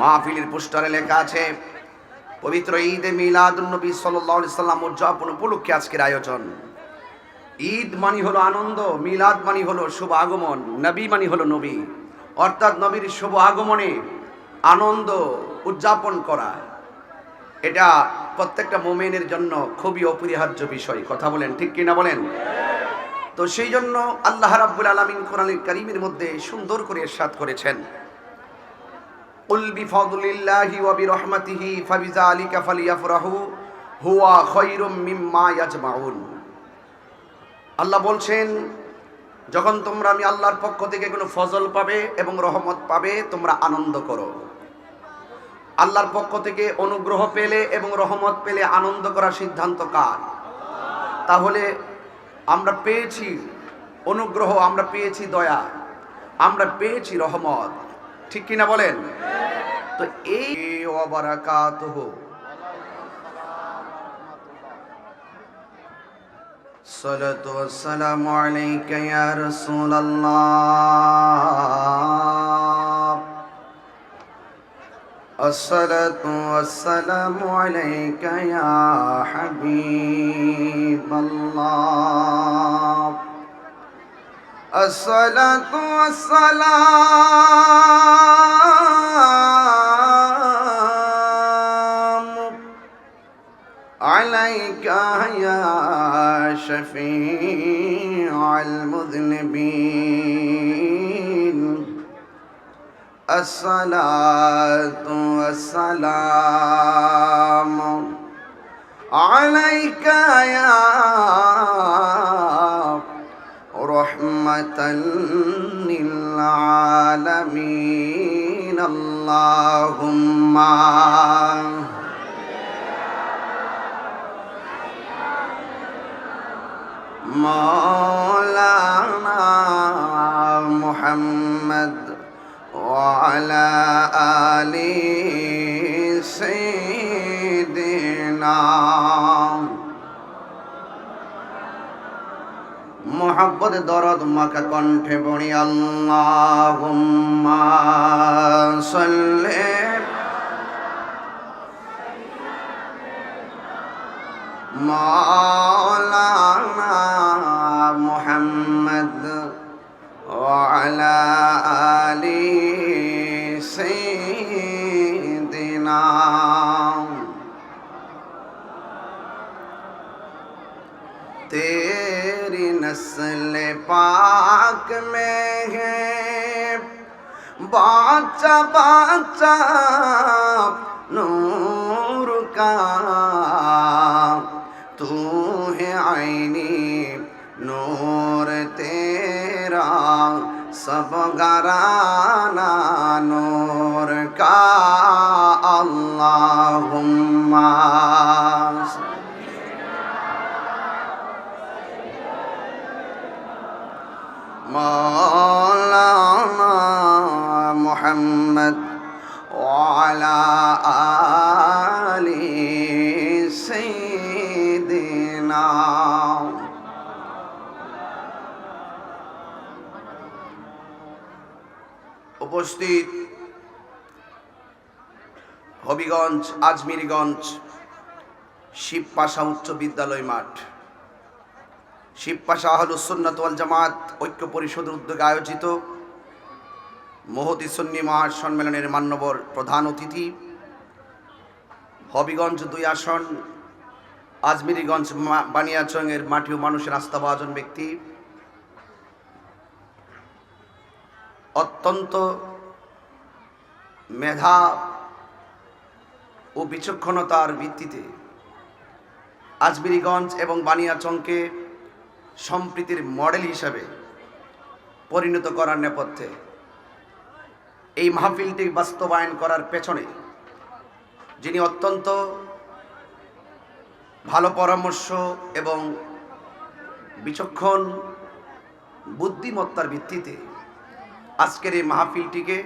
মাহফিলের পোস্টারে লেখা আছে, পবিত্র ঈদে মিলাদুন্নবী সাল্লাল্লাহু সাল্লাম উদযাপন উপলক্ষে আজকের আয়োজন। ঈদ মানি হলো আনন্দ, মিলাদ মানি হলো শুভ আগমন, নবী মানি হলো নবী। অর্থাৎ নবীর শুভ আগমনে আনন্দ উদযাপন করা, এটা প্রত্যেকটা মোমেনের জন্য খুবই অপরিহার্য বিষয়। কথা বলেন, ঠিক কিনা বলেন? তো সেই জন্য আল্লাহ রাব্বুল আলামিন কোরআনুল কারীমের মধ্যে সুন্দর করে ইরশাদ করেছেন। কুল বিফাদলিল্লাহি ওয়া বিরহমাতিহি ফাবিযালিকা ফালিয়াফরাহু হুয়া খায়রুম মিম্মা ইয়াজমাউন আল্লাহ বলছেন, যখন তোমরা আমি আল্লাহর পক্ষ থেকে কোনো ফজল পাবে এবং রহমত পাবে, তোমরা আনন্দ করো। আল্লাহর পক্ষ থেকে অনুগ্রহ পেলে এবং রহমত পেলে আনন্দ করার সিদ্ধান্ত কার? তাহলে আমরা পেয়েছি অনুগ্রহ, আমরা পেয়েছি দয়া, আমরা পেয়েছি রহমত। ঠিক কিনা বলেন? তো এই অবারাকাতহ الصلاة والسلام عليك يا رسول الله الصلاة والسلام عليك يا حبيب الله الصلاة والسلام شفيع المذنبين. الصلاة والسلام عليك يا رحمة للعالمين. اللهم مولانا محمد وعلى آل سيدنا محبت درد مكة كنت بني اللهم صلِّ مولانا محمد وعلى آل سيدنا تیری نسل پاک میں ہے بادشاہ بادشاہ نور کا آئینی نور تیرا سب گرانا نور کا اللہم مولانا محمد وعلى آل سيدنا উপস্থিত হবিগঞ্জ, আজমিরগঞ্জ, শিবপাশা উচ্চ বিদ্যালয় মাঠ। শিবপাশা আহলুসন্নাত ওয়াল জামাত ঐক্য পরিষদের উদ্যোগে আয়োজিত মহতি সুন্নি মহাসম্মেলনের মান্যবর প্রধান অতিথি হবিগঞ্জ দুই আসন, আজমিরিগঞ্জ মা- বানিয়াচংয়ের মাটি ও মানুষের আস্থাভাজন ব্যক্তি অত্যন্ত মেধা ও বিচক্ষণতার ভিত্তিতে আজমিরিগঞ্জ এবং বানিয়াচংকে সম্প্রীতির মডেল হিসাবে পরিণত করার নেপথ্যে এই মাহফিলটি বাস্তবায়ন করার পেছনে যিনি অত্যন্ত ভালো পরামর্শ এবং বিচক্ষণ বুদ্ধিমত্তার ভিত্তিতে আজকের এই মাহফিলটিকে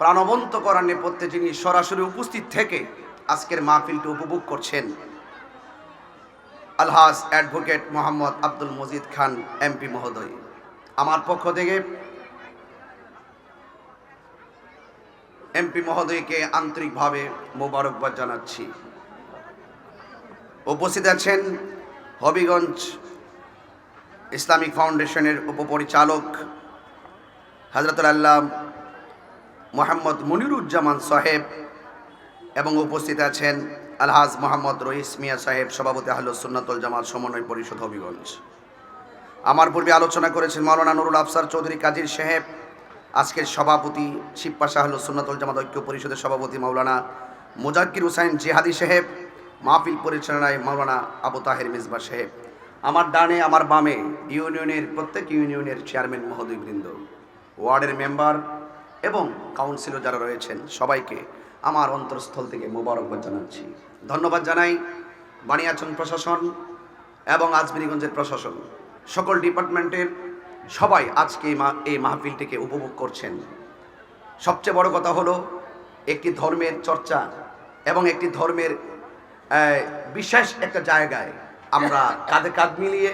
প্রাণবন্ত করার নেপথ্যে যিনি সরাসরি উপস্থিত থেকে আজকের মাহফিলটি উপভোগ করছেন আলহাস অ্যাডভোকেট মোহাম্মদ আব্দুল মজিদ খান, এমপি মহোদয়। আমার পক্ষ থেকে এমপি মহোদয়কে আন্তরিকভাবে মোবারকবাদ জানাচ্ছি। উপস্থিত আছেন হবিগঞ্জ ইসলামিক ফাউন্ডেশনের উপপরিচালক হজরতুল আল্লাহ মোহাম্মদ মনিরুজ্জামান সাহেব এবং উপস্থিত আছেন আলহাজ মোহাম্মদ রহিস মিয়া সাহেব, সভাপতি আহ্ল সুন্নাতুল জামাত সমন্বয় পরিষদ হবিগঞ্জ। আমার পূর্বে আলোচনা করেছেন মাওলানা নুরুল আফসার চৌধুরী কাজীর সাহেব, আজকের সভাপতি শিবপা শাহল সুন্নাতুল জামাত ঐক্য পরিষদের সভাপতি মাওলানা মুজাক্কির হুসাইন জিহাদি সাহেব, মাহফিল পরিচালনায় মাওলানা আবু তাহের মিসবা সাহেব। আমার ডানে, আমার বামে ইউনিয়নের, প্রত্যেক ইউনিয়নের চেয়ারম্যান মহোদয়বৃন্দ। ওয়ার্ডের মেম্বার এবং কাউন্সিলর যারা রয়েছেন, সবাইকে আমার অন্তরস্থল থেকে মোবারকবাদ জানাচ্ছি। ধন্যবাদ জানাই বানিয়াচন প্রশাসন এবং আজমিরিগঞ্জের প্রশাসন। সকল ডিপার্টমেন্টের সবাই আজকে এই মাহফিলটিকে উপভোগ করছেন। সবচেয়ে বড় কথা হলো, একটি ধর্মের চর্চা এবং একটি ধর্মের বিশেষ একটা জায়গায় আমরা কাঁধে কাঁধ মিলিয়ে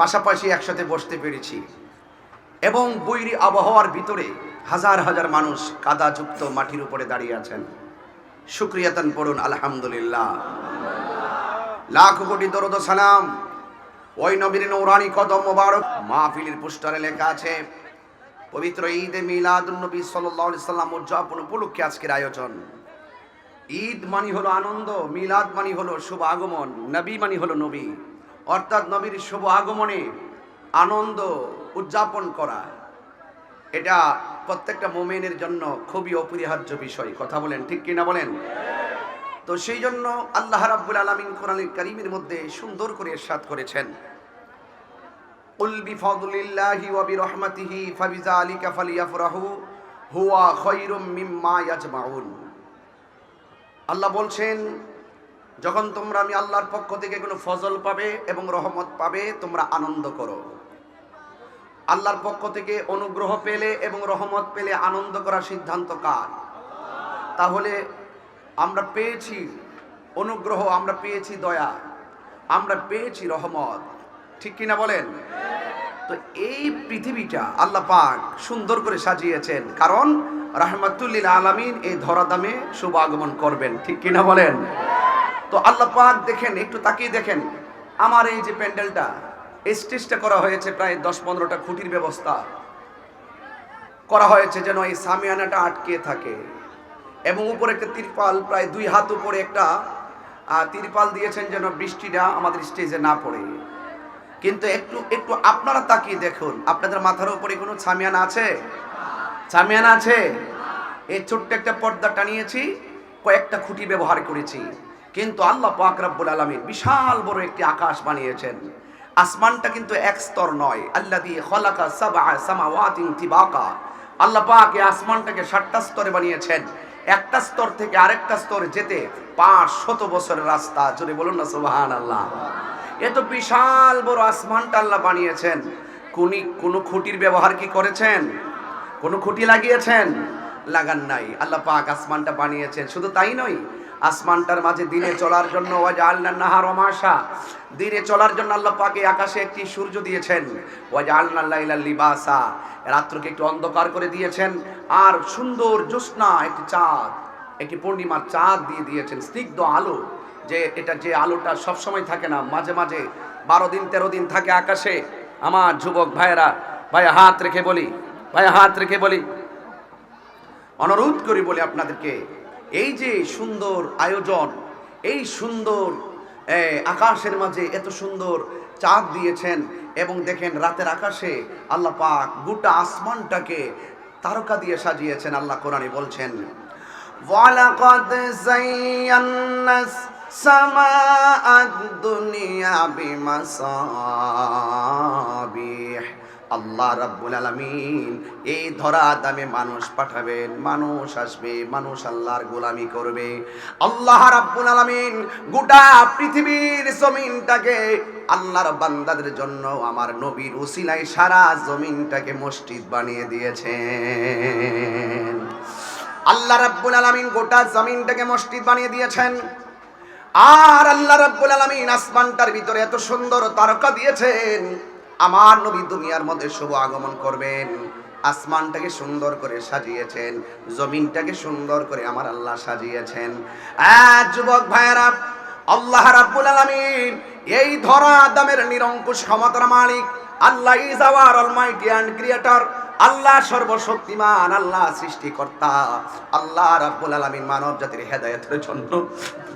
পাশাপাশি একসাথে বসতে পেরেছি। এবং বৈরি আবহাওয়ার ভিতরে হাজার হাজার মানুষ কাদাযুক্ত মাটির উপরে দাঁড়িয়ে আছেন। শুক্রিয়াতান পড়ুন, আলহামদুলিল্লাহ। লাখ কোটি দরদ সালাম। ওই নবীর নৌরানি কদম মোবারক। মাহফিলের পোস্টারে লেখা আছে, পবিত্র ঈদে সাল্লাল্লাহু আলাইহি সাল্লাম উদযাপন উপলক্ষে আজকের আয়োজন। ঈদ মানি হলো আনন্দ, মিলাদ মানি হলো শুভ আগমন, নবী মানি হলো নবী। অর্থাৎ নবীর শুভ আগমনে আনন্দ উদযাপন করা। এটা প্রত্যেকটা মোমেনের জন্য খুবই অপরিহার্য বিষয়। কথা বলেন, ঠিক কিনা বলেন? তো সেই জন্য আল্লাহ রাব্বুল আলামিন কোরআনুল কারীমের মধ্যে সুন্দর করে ইরশাদ করেছেন। কুল বিফাদলিল্লাহি ওয়া বিরহমাতিহি ফাবিযালিকা ফালিয়াফরাহু, হুয়া খায়রুম মিম্মা ইয়াজমাউন। আল্লাহ বলছেন, যখন তোমরা আমি আল্লাহর পক্ষ থেকে কোনো ফজল পাবে এবং রহমত পাবে, তোমরা আনন্দ করো। আল্লাহর পক্ষ থেকে অনুগ্রহ পেলে এবং রহমত পেলে আনন্দ করার সিদ্ধান্ত কার? তাহলে আমরা পেয়েছি অনুগ্রহ, আমরা পেয়েছি দয়া, আমরা পেয়েছি রহমত। ঠিক কিনা বলেন? তো এই পৃথিবীটা আল্লাহ পাক সুন্দর করে সাজিয়েছেন, কারণ রাহমাতুল্লিল আলামিন এই ধরাদামে শুভ আগমন করবেন। ঠিক কিনা বলেন? তো আল্লাহ পাক দেখেন, একটু তাকিয়ে দেখেন, আমার এই যে প্যান্ডেলটা স্টেজটা করা হয়েছে প্রায় দশ পনেরোটা খুঁটির ব্যবস্থা করা হয়েছে যেন এই সামিয়ানাটা আটকে থাকে। এবং উপরে একটা তিরপাল, প্রায় দুই হাত উপরে একটা তিরপাল দিয়েছেন যেন বৃষ্টিটা আমাদের স্টেজে না পড়ে। কিন্তু একটু একটু আপনারা তাকিয়ে দেখুন, আপনাদের মাথার উপরে কোনো ছামিয়ানা আছে? ছামিয়ানা আছে? এই ছোট্ট একটা পর্দা টানিয়েছি, কয়েকটা খুঁটি ব্যবহার করেছি। কিন্তু আল্লাহ পাক রাব্বুল আলামিন বিশাল বড় একটি আকাশ বানিয়েছেন। আসমানটা কিন্তু এক স্তর নয়। আল্লাহ দিয়ে খলাকা সাবা সামাওয়াতিন তিবাকা। আল্লাহ পাক এই আসমানটাকে সাতটা স্তরে বানিয়েছেন। একটা স্তর থেকে আরেকটা স্তরে যেতে পাঁচ শত বছরের রাস্তা। জোরে বলুন না সুবহান আল্লাহ এত বিশাল বড় আসমানটা আল্লাহ বানিয়েছেন। কোনি, কোনো খুঁটির ব্যবহার কি করেছেন? কোনো খুঁটি লাগিয়েছেন? লাগান নাই। আল্লাহ পাক আসমানটা বানিয়েছেন। শুধু তাই নয় আসমানটার মাঝে দিনে চলার জন্য আল্লাহ নাহার দিনে চলার জন্য আল্লাহ পাকে আকাশে একটি সূর্য দিয়েছেন। ওয়াজ আল্লাহ লিবাসা। রাত্রকে একটু অন্ধকার করে দিয়েছেন আর সুন্দর জ্যোৎস্না, একটি চাঁদ, একটি পূর্ণিমার চাঁদ দিয়ে দিয়েছেন। স্নিগ্ধ আলো, যে এটা যে আলোটা সবসময় থাকে না, মাঝে মাঝে বারো দিন, তেরো দিন থাকে আকাশে। আমার যুবক ভাইয়েরা, ভাইয়া হাত রেখে বলি, ভাইয়া হাত রেখে বলি, অনুরোধ করি বলে আপনাদেরকে এই যে সুন্দর আয়োজন, এই সুন্দর আকাশের মাঝে এত সুন্দর চাঁদ দিয়েছেন এবং দেখেন রাতের আকাশে আল্লাহ পাক গোটা আসমানটাকে তারকা দিয়ে সাজিয়েছেন, আল্লাহ কোরআনে বলছেন, ওয়ালাকাদ জাইয়ান্নাস সামাআদ দুনিয়া বিমাসাবি আল্লাহ রাব্বুল আলামিন এই ধরা দামে মানুষ পাঠাবেন, মানুষ আসবে, মানুষ আল্লাহর গোলামি করবে। আল্লাহ রাব্বুল আলামিন গোটা পৃথিবীর জমিনটাকে আল্লাহর বান্দাদের জন্য আমার নবীর উসিলায় সারা জমিনটাকে মসজিদ বানিয়ে দিয়েছেন। আল্লাহ রাব্বুল আলামিন গোটা জমিনটাকে মসজিদ বানিয়ে দিয়েছেন। আর আল্লাহ রাব্বুল আলামিন আসমানটার ভিতরে এত সুন্দর তারকা দিয়েছেন। আমার নবী দুনিয়ার মধ্যে শুভ আগমন করবেন। আসমানটাকে সুন্দর করে সাজিয়েছেন, জমিনটাকে সুন্দর করে আমার আল্লাহ সাজিয়েছেন। আজ যুবক ভাইয়েরা, আল্লাহ রাব্বুল আলামিন এই ধরা আদমের নিরঙ্কুশ ক্ষমতার মালিক, Allah is our almighty and creator Allah সর্বশক্তিমান, আল্লাহ সৃষ্টিকর্তা, আল্লাহ রাব্বুল আলামিন মানব জাতির হেদায়েতের জন্য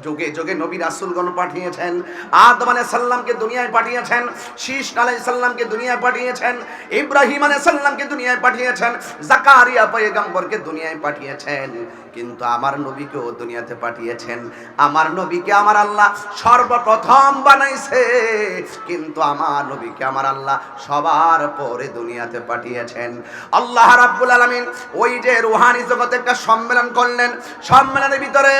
যুগে যুগে নবী রাসূলগণ পাঠিয়েছেন, আদম আলাইহিস সালামকে দুনিয়ায় পাঠিয়েছেন শীষ আলাইহিস সালামকে দুনিয়ায় পাঠিয়েছেন, ইব্রাহিম আলাইহিস সালামকে দুনিয়ায় পাঠিয়েছেন, জাকারিয়া পয়গম্বরকে দুনিয়ায় পাঠিয়েছেন। কিন্তু আমার নবীকেও দুনিয়াতে পাঠিয়েছেন। আমার নবীকে আমার আল্লাহ সর্বপ্রথম বানাইছে। কিন্তু আমার নবীকে আমার আল্লাহ সবার পরে দুনিয়াতে পাঠিয়েছেন। আল্লাহ রাব্বুল আলামিন ওই যে রুহানি জগতে একটা সম্মেলন করলেন। সম্মেলনের ভিতরে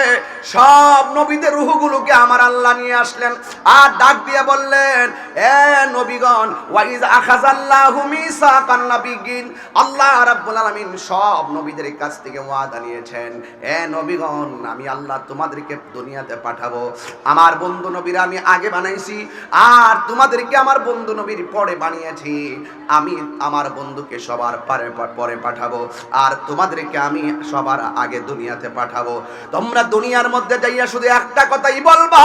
সব নবীদের রুহগুলোকে আমার আল্লাহ নিয়ে আসলেন আর ডাক দিয়ে বললেন, এ নবীগণ ওয়াইজ আখাযাল্লাহু মিসাকান নাবিয়িন আল্লাহ রাব্বুল আলামিন সব নবীদের কাছ থেকে ওয়াদা নিয়েছেন, এ নবীগণ, আমি আল্লাহ তোমাদেরকে দুনিয়াতে পাঠাবো। আমার বন্ধু নবীরা আমি আগে বানাইছি আর তোমাদেরকে আমার বন্ধু নবীর পরে বানিয়েছি। আমি আমার বন্ধুকে সবার পরে পরে পাঠাবো। আর তোমাদেরকে আমি সবার আগে দুনিয়াতে পাঠাবো। তোমরা দুনিয়ার মধ্যে যাইয়া শুধু একটা কথাই বলবা,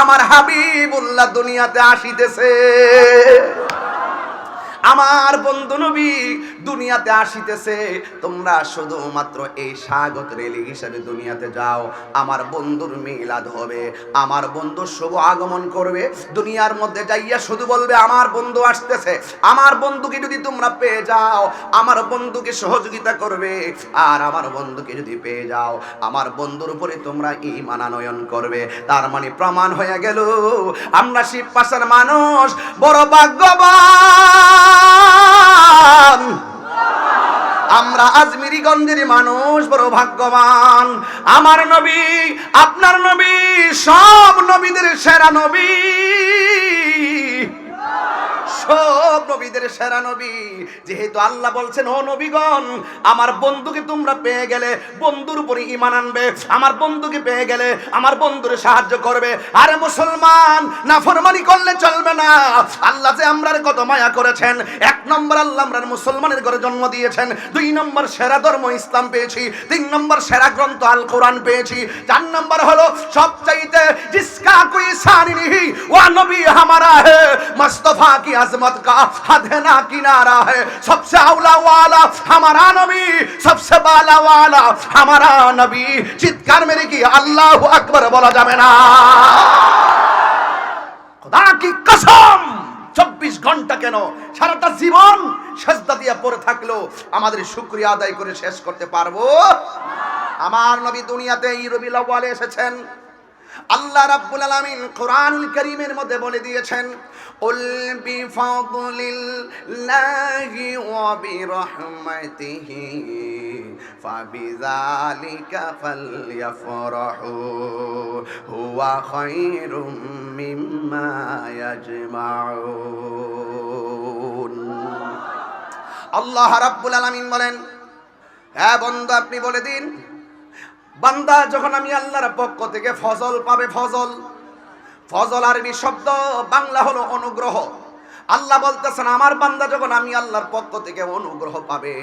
আমার হাবিবুল্লাহ দুনিয়াতে আসিতেছে। আমার বন্ধু নবী দুনিয়াতে আসিতেছে। তোমরা শুধুমাত্র এই স্বাগত রেলি হিসাবে দুনিয়াতে যাও। আমার বন্ধুর মিলাদ হবে। আমার বন্ধু শুভ আগমন করবে। দুনিয়ার মধ্যে যাইয়া শুধু বলবে, আমার বন্ধু আসতেছে। আমার বন্ধুকে যদি তোমরা পেয়ে যাও, আমার বন্ধুকে সহযোগিতা করবে। আর আমার বন্ধুকে যদি পেয়ে যাও, আমার বন্ধুর উপরে তোমরা ইমান আনয়ন করবে। তার মানে প্রমাণ হয়ে গেল, আমরা শিব পাশের মানুষ, বড় ভাগ্যবান। আমরা আজমিরিগঞ্জের মানুষ বড় ভাগ্যবান। আমার নবী আপনার নবী সব নবীদের সেরা নবী। সব নবীদের সেরা নবী। যেহেতু আল্লাহ বলছেন, ও নবীগণ, আমার বন্ধুকে তোমরা পেয়ে গেলে বন্ধুর উপরে ইমান আনবে। আমার বন্ধুকে পেয়ে গেলে আমার বন্ধুরে সাহায্য করবে। আরে মুসলমান না ফরমানি করলে চলবে না। আল্লাহ যে আমরার কত মায়া করেছেন। এক নম্বর আল্লাহ আমরার মুসলমানের ঘরে জন্ম দিয়েছেন। দুই নম্বর সেরা ধর্ম ইসলাম পেয়েছি। তিন নম্বর সেরা গ্রন্থ আল কোরআন পেয়েছি। চার নম্বর হলো সবচাইতে জিসকা কুই সানি ওয়া নবী হামারা হে মুস্তফা কি আজ अजमत का हद है ना किनारा है सबसे अवला वाला हमारा नबी सबसे बाला वाला हमारा नबी চিৎকার মেরে কি আল্লাহ আকবার বলা যাবে না খোদা কি কসম চব্বিশ ঘন্টা কেন সারাটা জীবন সেজদা দিয়ে পড়ে থাকলো আমাদের শুক্রিয়া আদায় করে শেষ করতে পারবো আমার নবী দুনিয়াতে এই রবিউল আউয়ালে এসেছেন আল্লাহ রাব্বুল আলামিন কোরআনুল কারীমের মধ্যে বলে দিয়েছেন, উল বিফাদলিল্লাহি ওয়া বিরহমাতিহি, ফাবিযালিকা ফালইফরাহু হুয়া খায়রুম মিম্মা ইয়াজমাউন। আল্লাহ রাব্বুল আলামিন বলেন হ্যাঁ বন্ধু, আপনি বলে দিন বান্দা যখন আমি আল্লাহর পক্ষ থেকে ফজল পাবে, ফজল। ফজল আরবি শব্দ, বাংলা হলো অনুগ্রহ। আল্লাহ বলতেছেন, আমার বান্দা যখন আমি আল্লাহর পক্ষ থেকে অনুগ্রহ পাবে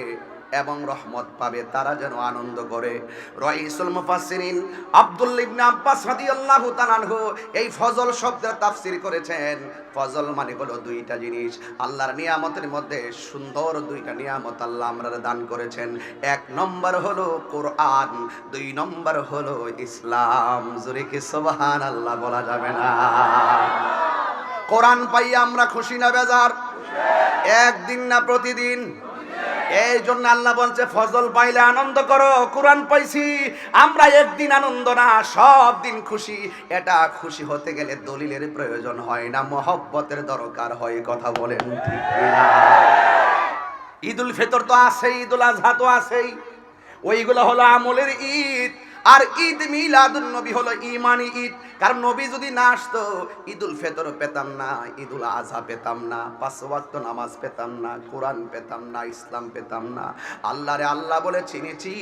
এবং রহমত পাবে, তারা যেন আনন্দ করে। রইসুল মুফাসসিরিন আব্দুল ইবনে আব্বাস রাদিয়াল্লাহু তাআলাহু এই ফজল শব্দের তাফসীর করেছেন। ফজল মানে হলো দুইটা জিনিস। আল্লাহর নিয়ামতের মধ্যে সুন্দর দুইটা নিয়ামত আল্লাহ আমরা দান করেছেন। এক নম্বর হলো কোরআন, দুই নম্বর হলো ইসলাম। জোরে কি সুবহানাল্লাহ বলা যাবে না? কোরআন পাই আমরা খুশি না, বেজার? একদিন না প্রতিদিন? এই জন্য আল্লাহ বলছে, ফজল পাইলে আনন্দ করো, কোরআন পাইছি, আমরা একদিন আনন্দ না, সব দিন খুশি। এটা খুশি হতে গেলে দলিলের প্রয়োজন হয় না, মহব্বতের দরকার হয়, কথা বলেন ঠিক উল ঈদুল ফিতর তো আছেই, ঈদুল আজহা তো আছেই। ওইগুলো হলো আমলের ঈদ। আর ঈদ মিলাদুন নবী হলো ইমানি ঈদ। কারণ নবী যদি না আসতো, ঈদুল ফেতর পেতাম না, ঈদুল আজহা পেতাম না, পাঁচ ওয়াক্ত নামাজ পেতাম না, কোরআন পেতাম না, ইসলাম পেতাম না। আল্লাহরে আল্লাহ বলে চিনেছি,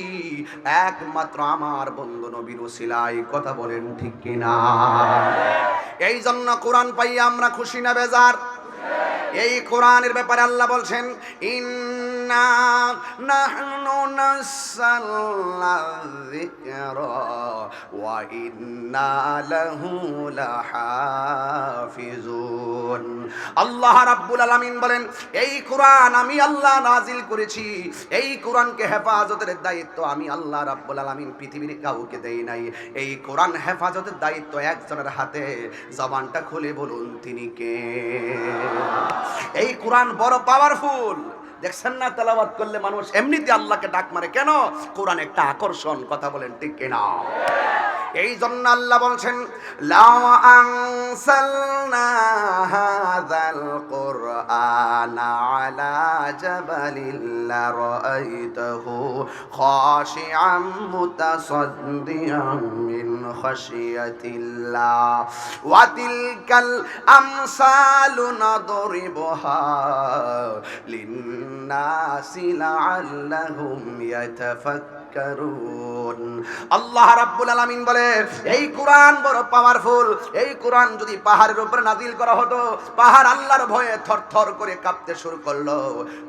একমাত্র আমার বন্ধু নবীর ওসিলাই কথা বলেন ঠিক কিনা? এই জন্য কোরআন পাই আমরা খুশি না বেজার? এই কোরআনের ব্যাপারে আল্লাহ বলছেন ইন ইন্না নাহনু নাসাল্লা যিকরা, ওয়া ইন্না লাহু লাহাফিজুন। আল্লাহ রাব্বুল আলামিন বলেন, এই কোরআন আমি আল্লাহ নাজিল করেছি। এই কোরআনকে হেফাজতের দায়িত্ব আমি আল্লাহ রাব্বুল আলামিন পৃথিবীর কাউকে দেই নাই। এই কোরআন হেফাজতের দায়িত্ব একজনের হাতে। জবানটা খুলে বলুন, তিনি কে? এই কোরআন বড় পাওয়ারফুল দেখছেন না তেলাবাদ করলে মানুষ এমনিতে আল্লাহকে ডাক মারে? কেন? কোরআন একটা আকর্ষণ, কথা বলেন ঠিক কিনা? এই জন্য আল্লাহ বলছেন, লাও আনসালনা হাযাল কুরআন আলা জাবালিল লারাইতাহু খাশিআম মুতাসাদ্দিআম মিন খাশিয়াতিল্লাহ ওয়া তিলকাল আমসালু নাদরিবুহা আল্লাহ রাব্বুল আলামিন বলে, এই কোরআন বড় পাওয়ারফুল এই কোরআন যদি পাহাড়ের উপরে নাজিল করা হতো, পাহাড় আল্লাহর ভয়ে থরথর করে কাঁপতে শুরু করল।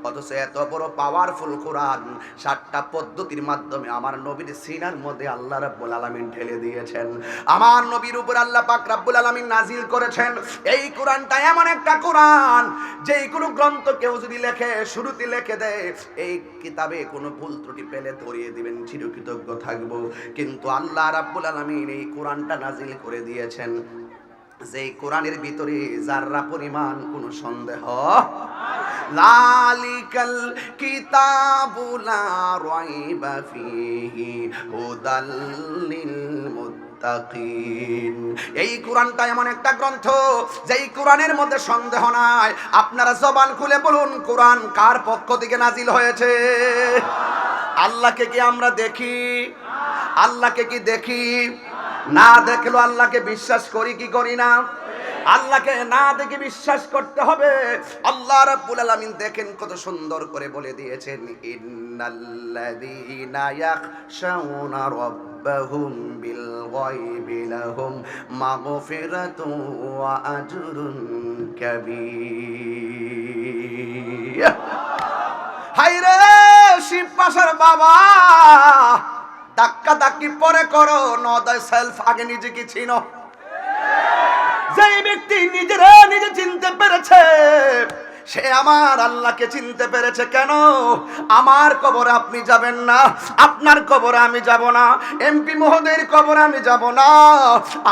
অথচ এত বড় পাওয়ারফুল কোরআন, সাতটা পদ্ধতির মাধ্যমে আমার নবীর সিনার মধ্যে আল্লাহ রাব্বুল আলামিন ঢেলে দিয়েছেন। আমার নবীর উপর আল্লাহ পাক রাব্বুল আলামিন নাজিল করেছেন। এই কোরআনটা এমন একটা কোরআন, যেই কোনো গ্রন্থ কেউ যদি লেখে, শুরুতে লিখে দেয়, এই কিতাবে কোনো ভুল ত্রুটি পেলে ধরিয়ে দিবেন, চিরকৃতজ্ঞ থাকব। কিন্তু আল্লাহ রাব্বুল আলামিন এই কোরআনটা নাজিল করে দিয়েছেন। যে কোরআনের ভিতরে যাররা পরিমাণ কোনো সন্দেহ, লালিকাল কিতাবু লা রাইবা ফিহি হুদাল এই কোরআনটা এমন একটা গ্রন্থ, যেই কোরআনের মধ্যে সন্দেহ নাই। আপনারা জবান খুলে বলুন, কোরআন কার পক্ষ থেকে নাজিল হয়েছে? আল্লাহকে কি আমরা দেখি? আল্লাহকে কি দেখি? না দেখল আল্লাহকে বিশ্বাস করি, কি করি না? আল্লাহকে না দেখে বিশ্বাস করতে হবে। আল্লাহ রাব্বুল আলামিন দেখেন কত সুন্দর করে বলে দিয়েছেন, ইন্নাল্লাযীনা ইয়াখশাউনা রাব্বাহুম বিল গায়বি লাহুম মাগফিরাতুন ওয়া আজরুন কাবীর। হাইরে শিব পাশার বাবা! ধাক্কা ধাক্কি পরে করো নদয় সেলফ আগে নিজেকে চিনো যেই ব্যক্তি নিজেরা নিজে চিনতে পেরেছে সে আমার আল্লাহকে চিনতে পেরেছে কেন? আমার কবরে আপনি যাবেন না, আপনার কবরে আমি যাব না এমপি মহোদয়ের কবরে আমি যাব না,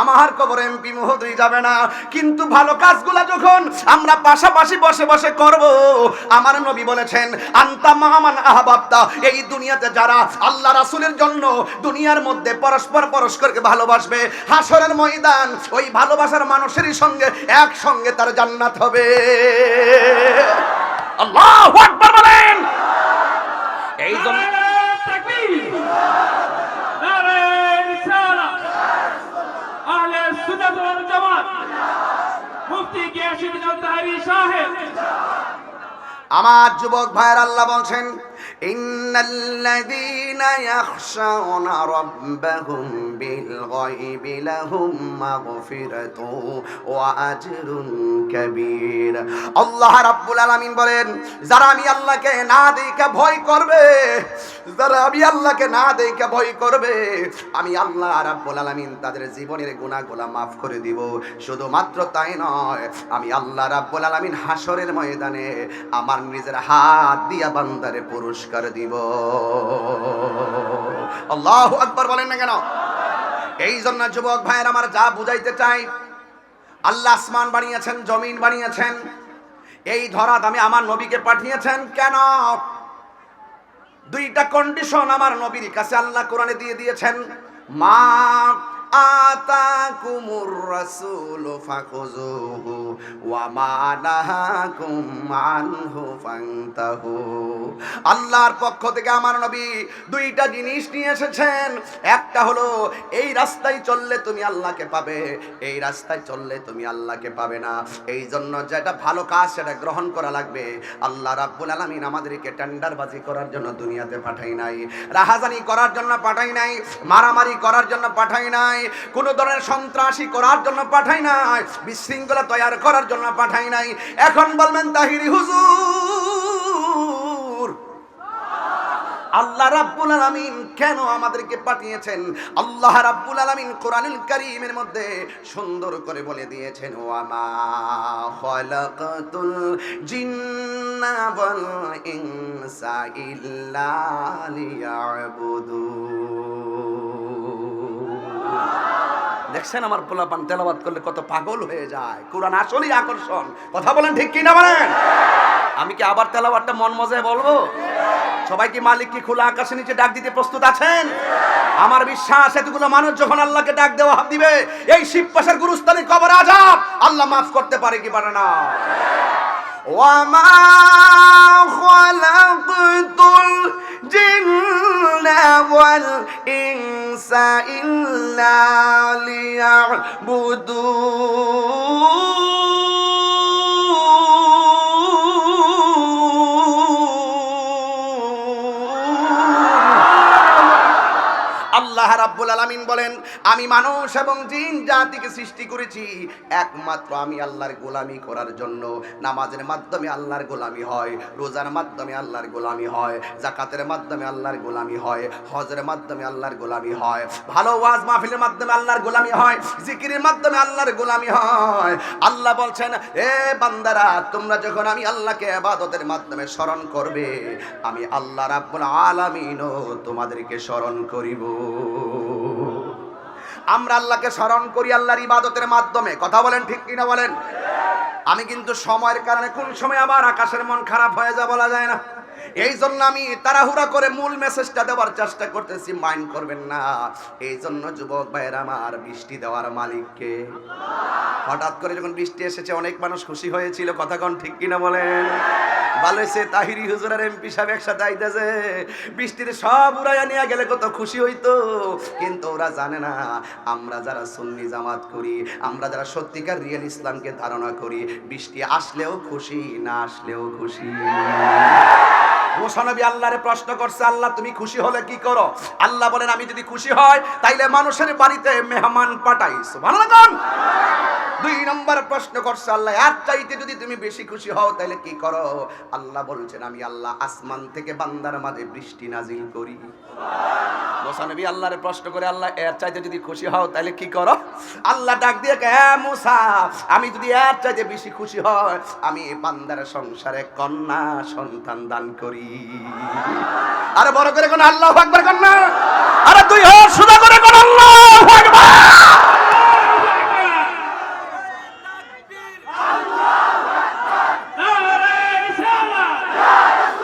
আমার কবরে এমপি মহোদয় যাবে না। কিন্তু ভালো কাজগুলা যখন আমরা পাশাপাশি বসে বসে করব, আমার নবী বলেছেন, আন্তা মাহামান আহবাবতা এই দুনিয়াতে যারা আল্লাহ রাসুলের জন্য দুনিয়ার মধ্যে পরস্পর পরস্পরকে ভালোবাসবে, হাসরের ময়দান, ওই ভালোবাসার মানুষেরই সঙ্গে একসঙ্গে তার জান্নাত হবে। আল্লাহু আকবার বলেন। এই জন্য আমার যুবক ভাইয়ের আল্লাহ বলছেন ইয়াখশাউনা রাব্বাহুম বিল গায়বি লাহুম মাগফিরাতু ওয়া আজরুন কাবীর। আল্লাহ রাব্বুল আলামিন বলেন, যারা আমি আল্লাহকে না দেখে ভয় করবে, যারা আমি আল্লাহকে না দেখে ভয় করবে, আমি আল্লাহ রাব্বুল আলামিন তাদের জীবনের গুনাহগুলো মাফ করে দিব। শুধুমাত্র তাই নয়, আমি আল্লাহ রাব্বুল আলামিন হাসরের ময়দানে আমার নিজের হাত দিয়া বান্দারে পুরস্কার দিব। আল্লাহু আকবার বলেন না কেন? এই জন্য যুবক ভাইয়ের, আমার যা বুঝাইতে চাই, আল্লাহ আসমান বানিয়েছেন, জমিন বানিয়েছেন। এই ধরা আমি আমার নবীকে পাঠিয়েছেন কেন? দুইটা কন্ডিশন আমার নবীর কাছে আল্লাহ কোরআনে দিয়ে দিয়েছেন। মা আতাকুমুর রাসূল ফাখুযুহু ওয়া মা নাহাকুম আনহু ফান্তাহু। আল্লাহর পক্ষ থেকে আমার নবী দুইটা জিনিস নিয়ে এসেছেন। একটা হলো, এই রাস্তায় চললে তুমি আল্লাহকে পাবে, এই রাস্তায় চললে তুমি আল্লাহকে পাবে না। এই জন্য যেটা ভালো কাজ, সেটা গ্রহণ করা লাগবে। আল্লাহ রাব্বুল আলামিন আমাদেরকে টেন্ডারবাজি করার জন্য দুনিয়াতে পাঠাই নাই, রাহাজানি করার জন্য পাঠাই নাই, মারামারি করার জন্য পাঠাই নাই। কোনো ধরনের সন্ত্রাসী করার জন্য পাঠাই নাই, বিশৃঙ্খলা তৈরি করার জন্য পাঠাই নাই। এখন বলবেন তাহিরি হুজুর, আল্লাহ রাব্বুল আলামিন কেন আমাদেরকে পাঠিয়েছেন? আল্লাহ রাব্বুল আলামিন কোরআনুল কারীমের মধ্যে সুন্দর করে বলে দিয়েছেন ওয়ামা খালাকাতুল জিন্না ওয়াল ইনসা ইল্লা লিয়াবুদুন। দেখছেন আমার পোলাপান তেলাবাদ করলে কত পাগল হয়ে যায়। কোরআন আসলেই আকর্ষণ। কথা বলেন ঠিক কি না বলেন? আমি কি আবার তেলাবাদটা মন মজায় বলব? সবাই কি মালিক কি খোলা আকাশের নিচে ডাক দিতে প্রস্তুত আছেন? আমার বিশ্বাস, এতগুলো মানুষ যখন আল্লাহকে ডাক দেওয়া দিবে, এই শিব পাশের গুরুস্থানে কবর আজাব আল্লাহ মাফ করতে পারে কি পারে না? وما خلقت الجن والإنس إلا ليعبدون আল্লাহ রাব্বুল আলামিন বলেন, আমি মানুষ এবং জিন জাতিকে সৃষ্টি করেছি। একমাত্র আমি আল্লাহর গোলামি করার জন্য। নামাজের মাধ্যমে আল্লাহর গোলামি হয়, রোজার মাধ্যমে আল্লাহর গোলামি হয় জাকাতের মাধ্যমে আল্লাহর গোলামি হয়, হজের মাধ্যমে আল্লাহর গোলামি হয়, ভালো ওয়াজ মাহফিলের মাধ্যমে আল্লাহর গোলামি হয়, জিকিরের মাধ্যমে আল্লাহর গোলামি হয়। আল্লাহ বলছেন, এ বান্দারা, তোমরা যখন আমি আল্লাহকে ইবাদতের মাধ্যমে স্মরণ করবে, আমি আল্লাহ রাব্বুল আলামিনও তোমাদেরকে স্মরণ করিব। আমরা আল্লাহকে স্মরণ করি আল্লাহর ইবাদতের মাধ্যমে। কথা বলেন ঠিক কিনা বলেন? আমি কিন্তু সময়ের কারণে কোন সময় আবার আকাশের মন খারাপ হয়ে যা বলা যায় না। এই জন্য আমি তাড়াহুড়া করে মূল মেসেজটা দেওয়ার চেষ্টা করতেছি মাইন্ড করবেন না। এই জন্য যুবক ভাইয়ের আমার বৃষ্টি দেওয়ার মালিককে। হঠাৎ করে যখন বৃষ্টি এসেছে, অনেক মানুষ খুশি হয়েছিল, কথা কোন ঠিক কিনা বলেন? ভালো তাহিরি হুজুরের এমপি সাহেব একসাথে আইতেছে। বৃষ্টির সব উড়াইয়া নিয়ে গেলে কত খুশি হইতো। কিন্তু ওরা জানে না, আমরা যারা সুন্নি জামাত করি, আমরা যারা সত্যিকার রিয়েল ইসলামকে ধারণা করি, বৃষ্টি আসলেও খুশি, না আসলেও খুশি। মুসানবী আল্লাহরে প্রশ্ন করছে, আল্লাহ, তুমি খুশি হলে কি করো? আল্লাহ বলেন, আমি যদি খুশি হয়, তাইলে মানুষের বাড়িতে মেহমান পাঠাইস ভালো লাগান দুই নম্বর প্রশ্ন করছে আল্লাহ, আর চাইতে যদি তুমি বেশি খুশি হও, তাহলে কি করো? আল্লাহ বলছেন, আমি আল্লাহ আসমান থেকে বান্দার মাঝে বৃষ্টি নাজিল করি। মোসানবী আল্লাহরে প্রশ্ন করে আল্লাহ, এর চাইতে যদি খুশি হও, তাহলে কি করো? আল্লাহ ডাক দিয়ে কে মুসা, আমি যদি এর চাইতে বেশি খুশি হয় আমি বান্দার সংসারে কন্যা সন্তান দান করি। আরে বড় করে কোন আল্লাহ আকবার কন্যা আরে তুই হর সুদা করে কোন আল্লাহ!